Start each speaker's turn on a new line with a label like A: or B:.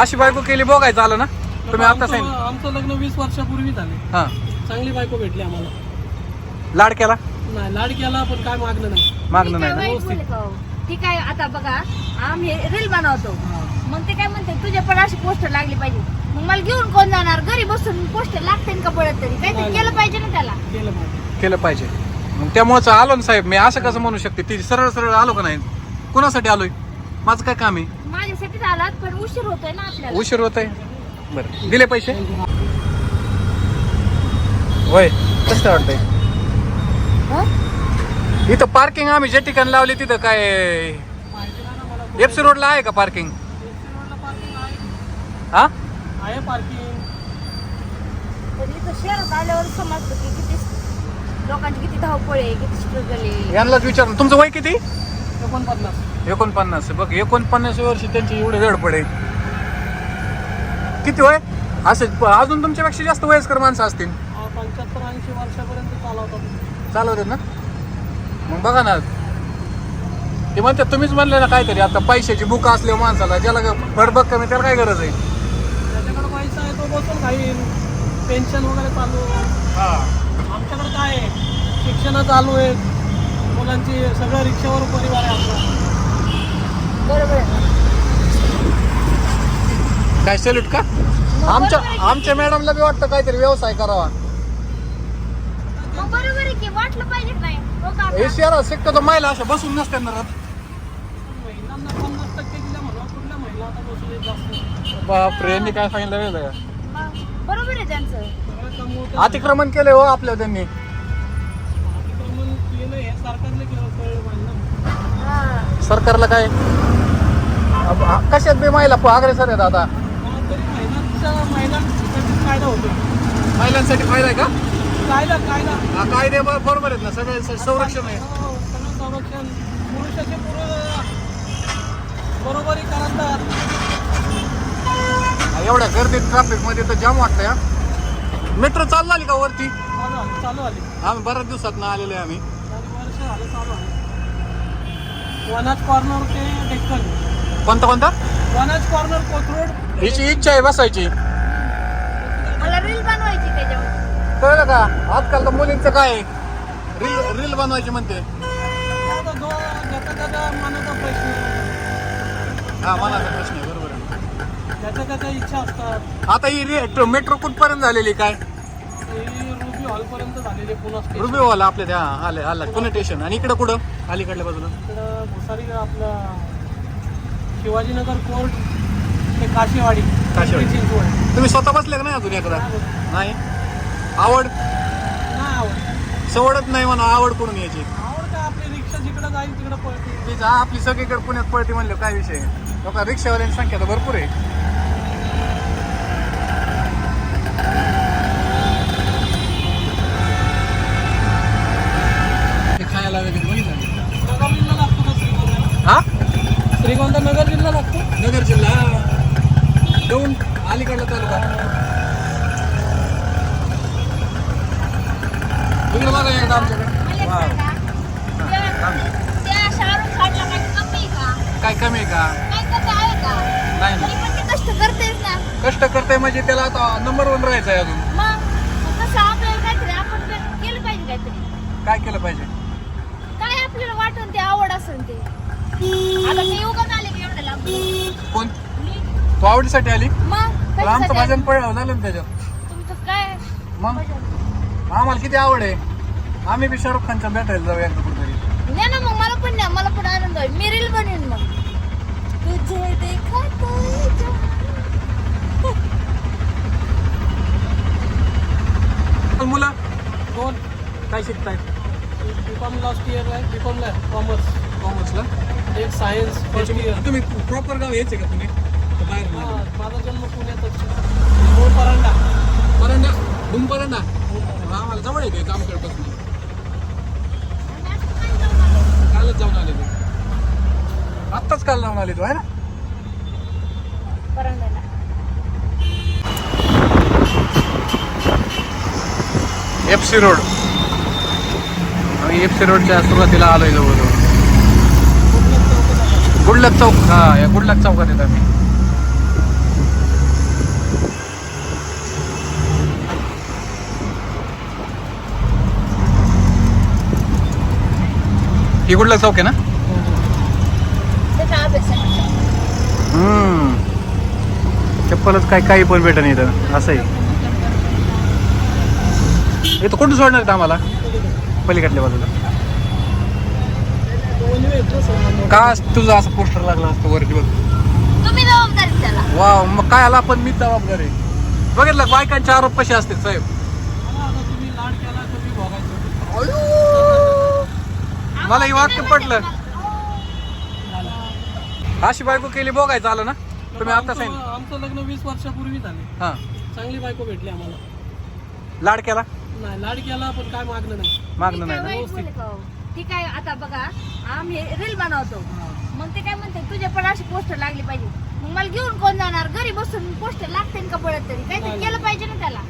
A: अशी बायको केली बघायचं आलं ना? तुम्ही आता
B: आमचं
A: सांगितलं.
B: आमचं लग्न वीस वर्षापूर्वी झाले.
A: हा.
B: चांगली बायको भेटली आम्हाला.
A: लाड केला
B: नाही लाड केला पण काय मागणं नाही.
A: मागणं नाही. ना
C: वाईट बोलले का हो? ती काय आता बघा आम्ही रील बनवतो. मग ते काय म्हणते तुझ्या पण अशी पोस्टर लागली पाहिजे. मग मला घेऊन कोण जाणार? घरी बसून पोस्टर लागते का पडत तरी? काहीतरी केलं पाहिजे ना त्याला.
B: केलं पाहिजे.
A: केलं पाहिजे. मग त्यामुळेच आलो ना साहेब. मी असं कसं म्हणू शकते? ती सरळ सरळ आलो का नाही? कुणासाठी आलोय? माझं काय काम आहे?
C: माझ्यासाठी झालात पण उशीर होतोय ना आपल्याला.
A: उशीर होत आहे बरं. दिले पैसे? होय. कसं काय वाटतंय?
C: हं?
A: इथं पार्किंग आम्ही जे ठिकाणी लावले तिथं काय? एफसी रोडला आहे का पार्किंग
B: रोडला पार्किंग आहे
A: हा?
B: आहे पार्किंग
C: पण इथं शहरात आल्यावर समजतं की किती लोकांची किती धावपळ आहे किती स्ट्रगल आहे.
A: यांनाच विचार तुमचं वय किती?
B: एकोणपन्नास.
A: एकोणपन्नास बघ एकोणपन्नास वर्षी त्यांची एवढे वेळ पडे किती वय? असे अजून तुमच्यापेक्षा जास्त वयस्कर माणसं असतील.
B: पंच्याहत्तर ऐंशी वर्षापर्यंत चालवतात.
A: चालवतात ना? मग बघा ना. ते म्हणतात तुम्हीच म्हणले ना काहीतरी आता पैशाची बुक असल्या माणसाला ज्याला फडबग कमी त्याला काय गरज आहे?
B: त्याच्याकडे पैसा आहे तो बसून खाईल पेन्शन वगैरे चालू आमच्याकडे काय आहे? शिक्षण चालू आहे मुलांची सगळं रिक्षावर परिवार आहे आमचा
C: बरोबर?
A: काय सॅल्यूट का आमच्या आमच्या मॅडमला बी वाटतं काहीतरी व्यवसाय करावा
C: मग बरोबर आहे की वाटलं पाहिजे की नाही हो का
A: हे शहरात शक्यतो महिला अशा बसून नसतात ना राहत.
B: महिलांना पन्नास टक्के दिल्या म्हणून कुठल्या महिला आता बसून येत जास्त
A: बापरे यांनी काय सांगितलं वेगळं का?
C: मग बरोबर आहे त्यांचं
A: अतिक्रमण केले हो आपल्या त्यांनी
B: अतिक्रमण केलं हे सरकारने केलं कळलं पाहिजे ना
C: हा.
A: सरकारला काय अब- कशात बी महिला अग्रेसर आहेत आता
B: तरी महिलांचा महिलांसाठी कायदा होतो
A: महिलांसाठी फायदा आहे का?
B: कायदा कायदा.
A: हा कायदे ब- बरोबर आहेत ना सगळे स- संरक्षण आहे.
B: हो, सगळं संरक्षण. पुरुषाचे पुरुष बरोबरी करतात.
A: हा, एवढ्या गर्दीत ट्रॅफिकमध्ये तर जाम वाटतंय हा. मेट्रो चालू झाली का वरती?
B: चालू आली चालू आली
A: आम्ही बऱ्याच दिवसात ना आलेले आम्ही.
B: चार वर्ष झालं. चालू आली वनाज कॉर्नर ते डेक्कन.
A: कोणता कोणता?
B: वनाज कॉर्नर कोथरूड.
A: हिची इच्छा आहे बसायची.
C: मला रील बनवायची त्याच्यावर.
A: कळलं का? आजकाल तर मुलींचं काय? आहे? रील रील बनवायची म्हणते.
B: आता जो ज्याचा त्याचा मनाचा प्रश्न
A: हा मनाचा प्रश्न आहे बरोबर आहे.
B: ज्याच्या त्याच्या इच्छा असतात.
A: आता ही रे- मेट्रो कुठपर्यंत झालेली काय?
B: रुबी हॉलपर्यंत झालेली आहे पुन्हा स्टेशन
A: रुबी वाला आपल्या त्या आले आला. पुणे स्टेशन आणि इकडं कुठं? अलीकडल्या बाजूला.
B: इकडं भुसारी आपला शिवाजीनगर कोर्ट ते काशीवाडी.
A: काशीवाडी.
B: पिंपरी चिंचवड
A: तुम्ही स्वतः बसले का नाही अजून एकदा? नाही आवड?
B: नाही आवड.
A: सवडत नाही म्हणा आवड करून यायची?
B: आवड काय आपली रिक्षा जिकडे जाईल तिकडे पळते
A: ती जा आपली सगळीकडे पुण्यात पळते म्हणलं काय विषय? लोक रिक्षावाल्यांची संख्या तर भरपूर आहे.
B: श्रीगोंदा नगर जिल्हा लागतो.
A: नगर जिल्हा. दोन अलीकडला तालुका. इकडे बघा एकदा आमच्याकडे. काय कमी आहे का? नाही
C: कष्ट करतेच ना.
A: कष्ट करते म्हणजे त्याला आता नंबर वन राहायचं आहे अजून.
C: मग मग कसं आपल्याला काहीतरी आपण ते केलं पाहिजे काहीतरी.
A: काय केलं पाहिजे?
C: काय आपल्याला वाटून ते आवड असेल ते. आता मी उगाच आले की एवढं लांब?
A: कोण?
C: मी?
A: तू आवडीसाठी आली?
C: मग? कशासाठी
A: भजन
C: आले?
A: पळ झालं ना त्याच्यात.
C: तुमचं काय?
A: मग?
C: भजन?
A: आम्हाला किती आवड आहे? आम्ही बी शाहरुख खानच्या भेटायला जाऊया एकदा कुठेतरी.
C: नाही ना मग मला पण द्या. मला पण आनंद होईल मी रील बनवीन मग. तुझे
A: मुलं?
B: दोन
A: काय शिकतायत
B: बीकॉम लास्ट इयरला आहे बीकॉमला आहे कॉमर्स
A: कॉमर्सला
B: एक सायन्स फर्स्ट इयर
A: तुम्ही प्रॉपर गाव यायचे का तुम्ही? बाहेर
B: हा? माझा जन्म पुण्यातच मूळ परांडा.
A: परांडा? बुम परांडा आम्हाला जवळ आहे ते जामखेडपासून कालच जाऊन आले ते आत्ताच काल जाऊन आले तू आहे ना? F C road. आम्ही एफ सी रोडच्या सुरुवातीला आलोय जवळजवळ. गुडलक चौक. हा या गुडलक चौकात येतो आम्ही. ही गुडलक चौक आहे ना? हम्म. चप्पलच काय काही पण भेटत नाही असं आहे इथं कुठून सोडणार आम्हाला? पलीकडल्या बाजूला. का तुझं असं पोस्टर लागला असतं वरती बघ.
C: तुम्ही जबाबदारी त्याला
A: वा मग काय आला पण मी जबाबदार. आहे बघितलं बायकांचे आरोप कसे असतील साहेब?
B: मला
A: हे वाक्य पटलं. अशी बायको केली बघायचं आलं ना? तुम्ही आता
B: आमचं
A: सांगितलं
B: आमचं लग्न वीस वर्षापूर्वी झाले.
A: हा.
B: चांगली बायको भेटली आम्हाला.
A: लाड केला
B: नाही लाड केला पण काय मागणं नाही.
A: मागणं नाही ना
C: काय आता बघा आम्ही रील बनवतो. मग ते काय म्हणते तुझ्या पण अशी पोस्टर लागली पाहिजे. मग मला घेऊन कोण जाणार? घरी बसून पोस्टर लागते का पडत तरी? काहीतरी. केलं पाहिजे ना त्याला.